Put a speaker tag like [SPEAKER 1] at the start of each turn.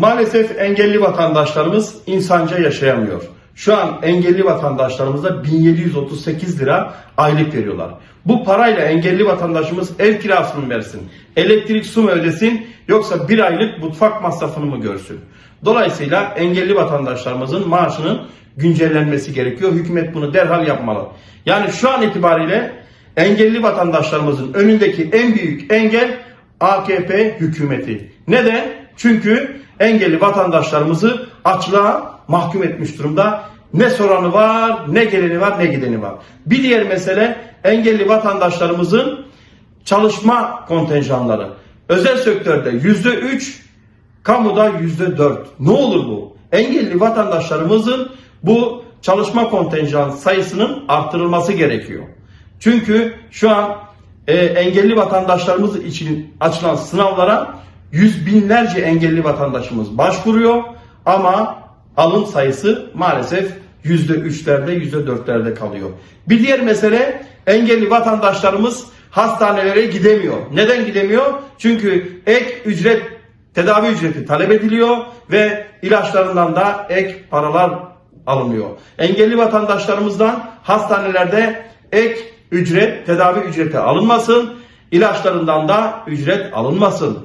[SPEAKER 1] Maalesef engelli vatandaşlarımız insanca yaşayamıyor. Şu an engelli vatandaşlarımıza 1738 lira aylık veriyorlar. Bu parayla engelli vatandaşımız ev kirasını mı versin, elektrik su mu ödesin yoksa bir aylık mutfak masrafını mı görsün? Dolayısıyla engelli vatandaşlarımızın maaşının güncellenmesi gerekiyor. Hükümet bunu derhal yapmalı. Yani şu an itibariyle engelli vatandaşlarımızın önündeki en büyük engel AKP hükümeti. Neden? Çünkü engelli vatandaşlarımızı açlığa mahkum etmiş durumda. Ne soranı var, ne geleni var, ne gideni var. Bir diğer mesele engelli vatandaşlarımızın çalışma kontenjanları. Özel sektörde yüzde üç, kamuda yüzde dört. Ne olur bu? Engelli vatandaşlarımızın bu çalışma kontenjan sayısının artırılması gerekiyor. Çünkü şu an e, engelli vatandaşlarımız için açılan sınavlara yüz binlerce engelli vatandaşımız başvuruyor ama alım sayısı maalesef yüzde üçlerde yüzde dörtlerde kalıyor. Bir diğer mesele engelli vatandaşlarımız hastanelere gidemiyor. Neden gidemiyor? Çünkü ek ücret tedavi ücreti talep ediliyor ve ilaçlarından da ek paralar alınıyor. Engelli vatandaşlarımızdan hastanelerde ek ücret, tedavi ücreti alınmasın, ilaçlarından da ücret alınmasın.